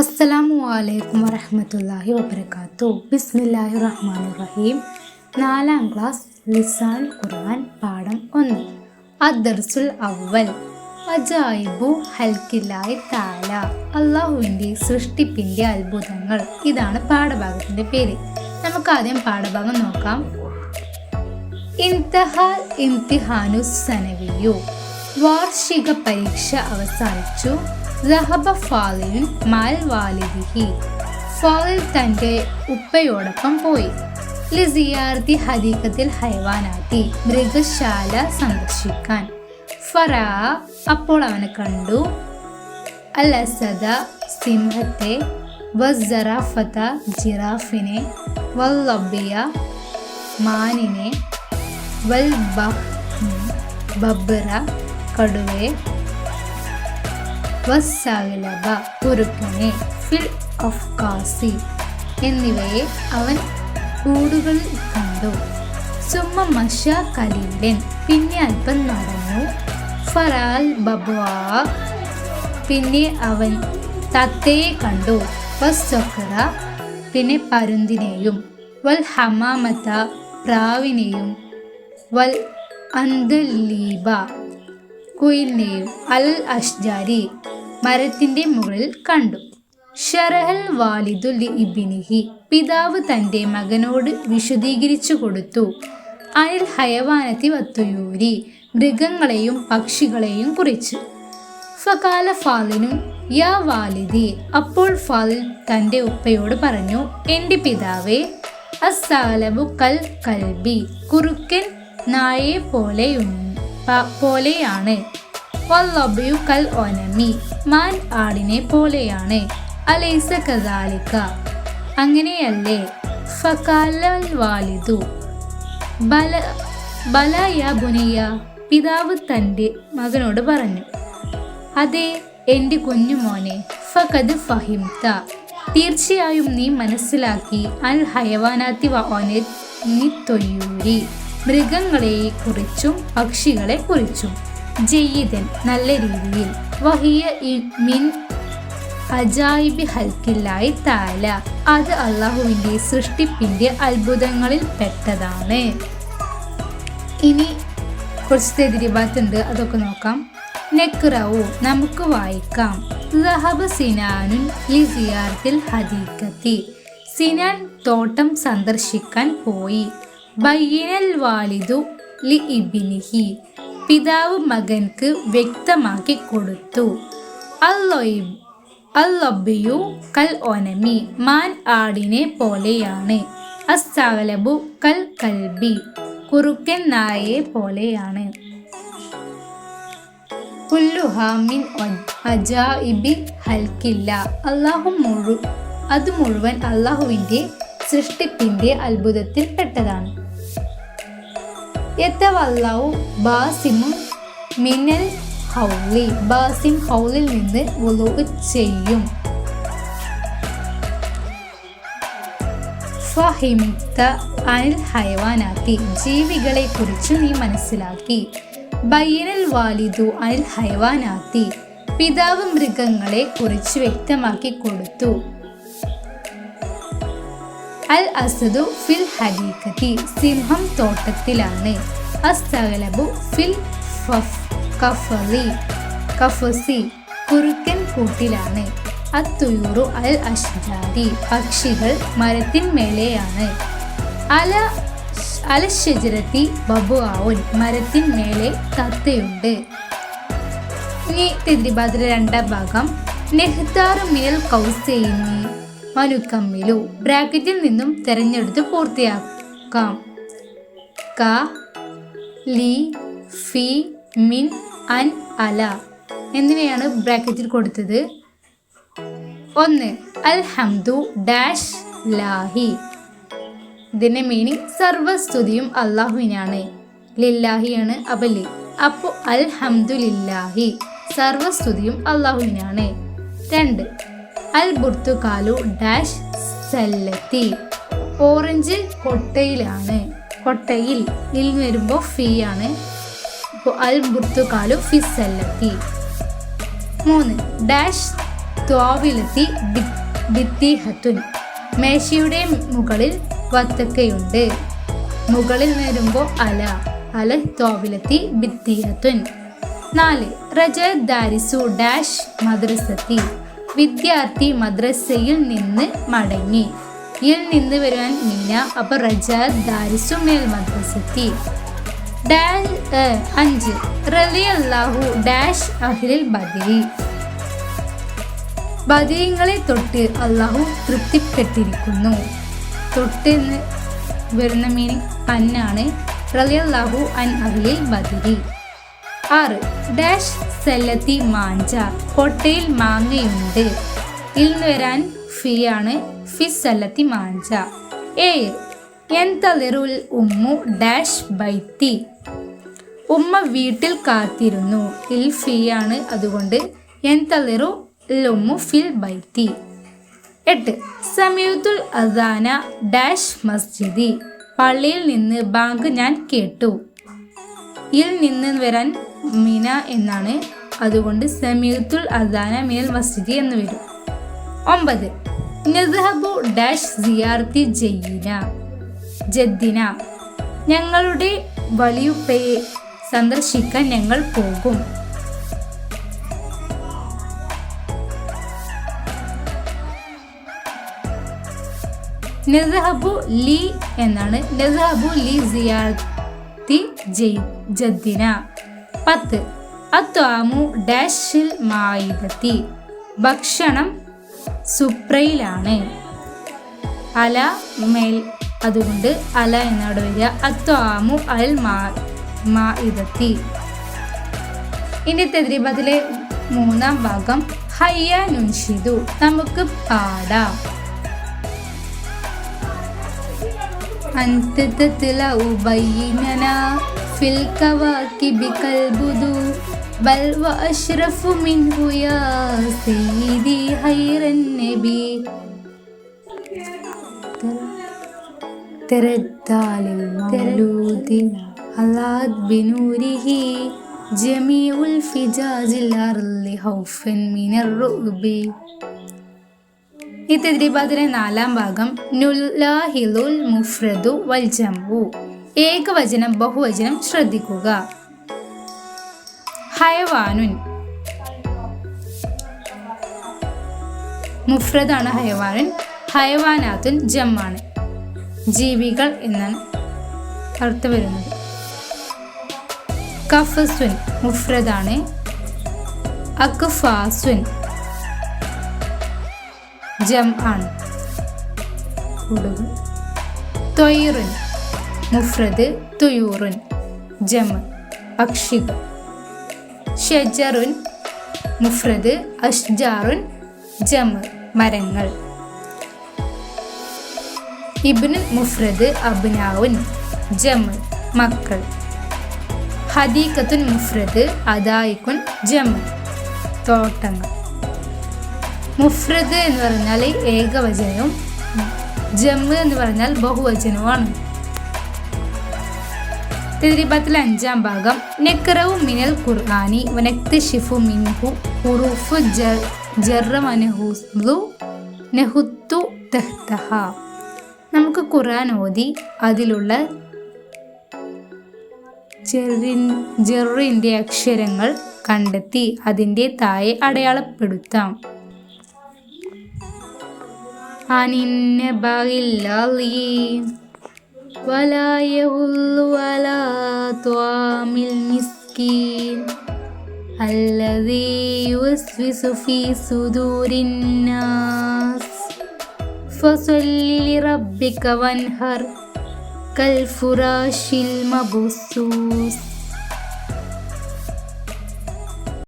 അസ്സലാമു അലൈക്കും വറഹമത്തല്ലാഹി വബർക്കാത്തു ബിസ്മില്ലാഹി റഹ്മാൻ റഹീം. നാലാം ക്ലാസ് ലിസാൻ ഖുർആൻ പാഠം ഒന്ന്. അദർസുൽ അവൽ അജായിബു ഹൽക്കില്ലായി താല അള്ളാഹുവിന്റെ സൃഷ്ടിപ്പിന്റെ അത്ഭുതങ്ങൾ. ഇതാണ് പാഠഭാഗത്തിന്റെ പേര്. നമുക്ക് ആദ്യം പാഠഭാഗം നോക്കാം. ഇൻതഹാൽ ഇംതിഹാനു സനവിയു വാർഷിക പരീക്ഷ അവസാനിച്ചു. റഹബ ഫാലിൻ മാൽ വാലിദിഹി. ഫാലിൽ തന്റെ ഉപ്പയോടൊപ്പം പോയി. ലിസിയാർത്തി ഹദീഖത്തിൽ ഹൈവാനാത്തി മൃഗശാല സന്ദർശിക്കാൻ. ഫറാ അപ്പോൾ അവനെ കണ്ടു. അൽ അസദ സിംഹത്തെ വസ്സറാഫത്ത ജിറാഫിനെ വല്ലബിയ മാനിനെ വൽ ബബ്ര കടുവെ വസ്സലബ ഫിൽ ഓഫ് കാസി എന്നിവയെ അവൻ കൂടുകളിൽ കണ്ടു. സുമ മഷ കലീലൻ പിന്നെ അല്പം നടന്നു. ഫറാൽ ബബുവാ പിന്നെ അവൻ തത്തയെ കണ്ടു. വസ്സൊക്കറ പിന്നെ പരുന്തിനെയും വൽ ഹമാമത്ത പ്രാവിനെയും വൽ അന്തലീബ കുയിലിനെയും അൽ അഷ്ജാരി മരത്തിന്റെ മുകളിൽ കണ്ടു. ഷറഹൽ വാലിദു ലി ഇബിനിഹി പിതാവ് തന്റെ മകനോട് വിശദീകരിച്ചു കൊടുത്തു. അനിൽ ഹയവാനത്തി വത്തുയൂരി മൃഗങ്ങളെയും പക്ഷികളെയും കുറിച്ച്. ഫകാല ഫാലിനും യാ വാലിദി അപ്പോൾ ഫാലിൽ തന്റെ ഉപ്പയോട് പറഞ്ഞു എന്റെ പിതാവേ അസാലബു കൽ കൽബി കുറുക്കൻ നായെ പോലെയു പോലെയാണ്. മാൻ ആടിനെ പോലെയാണ്. അലൈസ കദാലിക്ക അങ്ങനെയല്ലേ? ഫകാലൽ വാലിദു. ബല ബല ബുനയ്യ ബുനിയ പിതാവ് തന്റെ മകനോട് പറഞ്ഞു അതെ എന്റെ കുഞ്ഞുമോനെ ഫകദ് ഫഹിംത. തീർച്ചയായും നീ മനസ്സിലാക്കി അൽ ഹയവാനാത്തി വാനെ നീ തൊയ്യൂരി. മൃഗങ്ങളെ കുറിച്ചും പക്ഷികളെ കുറിച്ചും. ജയ്യിദൻ നല്ല രീതിയിൽ വഹിയ മിൻ അജായിബി ഹൽക്കില്ലായി താല. അത് അള്ളാഹുവിന്റെ സൃഷ്ടിപ്പിന്റെ അത്ഭുതങ്ങളിൽ പെട്ടതാണ്. ഇനി കുറച്ച് തെതിരിബാത്തുണ്ട് അതൊക്കെ നോക്കാം. നെക്റവു നമുക്ക് വായിക്കാം. സഹബ് സിനാനുൻ ലിസിയാർത്തിൽ ഹദീക്കത്തി സിനാൻ തോട്ടം സന്ദർശിക്കാൻ പോയി. ബയ്യനൽ വാലിദു ലി ഇബിനിഹി പിതാവ് മകൻക്ക് വ്യക്തമാക്കി കൊടുത്തു. അല്ലൊയ്ബ് അല്ലബിയു കൽ ഒനമി മാൻ ആടിനെ പോലെയാണ്. അസ്താവലബു കൽ കൽബി കുറുക്കൻ നായയെ പോലെയാണ്. കുല്ലുഹാമിൻ അജായിബി ഹൽക്കില്ല അള്ളാഹു മുഴു അത് മുഴുവൻ അള്ളാഹുവിന്റെ സൃഷ്ടിപ്പിന്റെ അത്ഭുതത്തിൽ പെട്ടതാണ് യത്തവല്ലാവു ബാസിമും മിനൽ ഹൗലി ബാസിം ഹൗലിൽ നിന്ന് വുളു ചെയ്യും. ഫഹിമിത്ത അനിൽ ഹൈവാനാത്തി ജീവികളെ കുറിച്ച് നീ മനസ്സിലാക്കി. ബയ്യനൽ വാലിദു അനിൽ ഹൈവാനാത്തി പിതാവ് മൃഗങ്ങളെ കുറിച്ച് വ്യക്തമാക്കി കൊടുത്തു. അൽ അസദു ഫിൽ ഹദീഖത്തി സിംഹം തോട്ടത്തിലാണ്. അസ്തഗലബു ഫിൽ കഫലി കഫസി കുറുക്കൻ കൂട്ടിലാണ്. അത്തുയൂറു അൽ അഷ്ജാരി പക്ഷികൾ മരത്തിന്മേലെയാണ് അല അലശജരത്തി ബബുആവുൻ മരത്തിന്മേലെ തത്തയുണ്ട്. ഇനി തിരുബാദ്ര രണ്ടാം ഭാഗം. നെഹ്താറു മിനൽ കൗസൈനി. മനുക്കമ്മിലു ബ്രാക്കറ്റിൽ നിന്നും തിരഞ്ഞെടുത്ത് പൂർത്തിയാക്കാം. ക ലി ഫി മിൻ അൻ അല എന്നിവയാണ് ബ്രാക്കറ്റിൽ കൊടുത്തത്. ഒന്ന് അൽഹംദു ഡാഷ് ലാഹി. ഇതിന്റെ മീനിങ് സർവസ്തുതിയും അള്ളാഹുവിനാണ്. ലില്ലാഹിയാണ് അബലി അപ്പോൾ അൽഹംദു ലില്ലാഹി സർവസ്തുതിയും അള്ളാഹുവിനാണ്. രണ്ട് അൽ ബുർത്തുകാലു ഡാഷ് സെല്ലത്തി. ഓറഞ്ച് കൊട്ടയിലാണ്. കൊട്ടയിൽ ഇൽ വരുമ്പോൾ ഫീ ആണ്. അപ്പോൾ അൽ ബുർത്തുകാലു ഫി സെല്ലത്തി. മൂന്ന് ഡാഷ് ത്വാവിലത്തി ഭിത്തിഹത്തുൻ മേശയുടെ മുകളിൽ വത്തക്കയുണ്ട്. മുകളിൽ വരുമ്പോൾ അല. അല ത്വാവിലത്തി ഭിത്തിഹത്തുൻ നാല് റജ ദാരിസു ഡാഷ് മദ്രസത്തി. വിദ്യാർത്ഥി മദ്രസയിൽ നിന്ന് മടങ്ങി. ഇൽ നിന്ന് വരുവാൻ മിന്ന അപ്പൊ റജ ദാരിസു മേൽ അഞ്ച്. റലി അള്ളാഹു ഡാഷ് അഹ്ലിൽ ബദരി. ബദിരിങ്ങളെ തൊട്ട് അള്ളാഹു തൃപ്തിപ്പെട്ടിരിക്കുന്നു. തൊട്ട് വരുന്ന മീനിങ് അന്നാണ് റലി അള്ളാഹു അൻ അഹ്ലിൽ ബദരി. ആറ് ഡാഷ് സെല്ലത്തി മാഞ്ച. കൊട്ടയിൽ മാങ്ങയുണ്ട്. ഇൽ വരാൻ ഫി ആണ്. ഫി സെല്ലത്തി മാഞ്ച. ഏഴ് എന്തളിറുൽ ഉമ്മു ഡാഷ് ബൈത്തി? ഉമ്മ വീട്ടിൽ കാത്തിരുന്നു. ഇൽ ഫി ആണ്. അതുകൊണ്ട് എന്തളിറു ഉമ്മു ഫിൽ ബൈത്തി. എട്ട് സമയത്തുൽ അദാന ഡാഷ് മസ്ജിദി. പള്ളിയിൽ നിന്ന് ബാങ്ക് ഞാൻ കേട്ടു. ഇൽ നിന്ന് വരാൻ മിന എന്നാണ്. അതുകൊണ്ട് സമീത്തുൽ അദാന മിനൽ മസ്ജിദി എന്ന് വരും. ഒമ്പത്. നിസഹബു ഡാഷ് സിയാർത്തി ജയ്യിന. ജദ്ദിന. ഞങ്ങളുടെ വലിയുപ്പയെ സന്ദർശിക്കാൻ ഞങ്ങൾ പോകും. നിസഹബു ലി എന്നാണ്. നിസഹബു ലി സിയാർത്തി ജദ്ദിന. പത്ത്. അത്വാമു ഡാഷിൽ മായിതത്തി ഭക്ഷണം സുപ്രയിലാണ്. അല മേൽ അതുകൊണ്ട് അല എന്നവിടെ വരിക. അത്വാമു അൽ മായിതത്തി മായിരത്തി ഇനി തെദ്രീപത്തിലെ മൂന്നാം ഭാഗം ഹയ്യ നുൻഷിതു നമുക്ക് പാടാം. അന്ത്യത്തില في الكواكب كالبدو بل وأشرف منه يا سيدي خير النبي تردى للمولود هلات بنوره جميع الفجاج الأرض خوفا من الرؤب ഈ തെദ്രിബാദിലെ നാലാം ഭാഗം നുല്ലാഹിലുൽ മുഫ്രദു വൽ ജംഉ ഏകവചനം ബഹുവചനം ശ്രദ്ധിക്കുക. ഹയവാനുൻ. മുഫ്രദാണ് ഹയവാനുൻ ഹയവാനാത്തുൻ ജമ്മാണ്. ജീവികൾ എന്നാണ് അർത്ഥം വരുന്നത് കഫസുൻ മുഫ്രദാണ്. അക്ഫാസുൻ ജം ആണ്. തൊയ്റുൻ. മുഫ്രദ് തുയൂറുൻ ജമ പക്ഷികൾ ഷജറുൻ മുഫ്രദ് അഷ്ജാറുൻ ജമ മരങ്ങൾ. ഇബ്നുൽ മുഫ്രദ് അബ്നാവുൻ ജമ മക്കൾ. ഹദീഖത്തുൻ മുഫ്രദ് അദായിക്കുൻ ജമ തോട്ടങ്ങൾ. മുഫ്രദ് എന്ന് പറഞ്ഞാൽ ഏകവചനവും ജമ്മ് എന്ന് പറഞ്ഞാൽ ബഹുവചനവുമാണ്. ഇരുപത്തിലഞ്ചാം ഭാഗം. നെക്രവു മിനൽ ഖുർആാനി വനക്ത് ഷിഫു മിൻഹു ഹുറൂഫു ജർറമനഹുദു നെഹുത്തു തഹ്തഹ. നമുക്ക് ഖുർആൻ ഓതി അതിലുള്ള ജെറിൻ ജെറിന്റെ അക്ഷരങ്ങൾ കണ്ടെത്തി അതിന്റെ തായെ അടയാളപ്പെടുത്താം. അനിന്നെ ബാഗില്ലാ ولا يهل ولا طعام المسكين الذي يوسوس في صدور الناس. فصل لربك وانهر كالفراش المبثوث.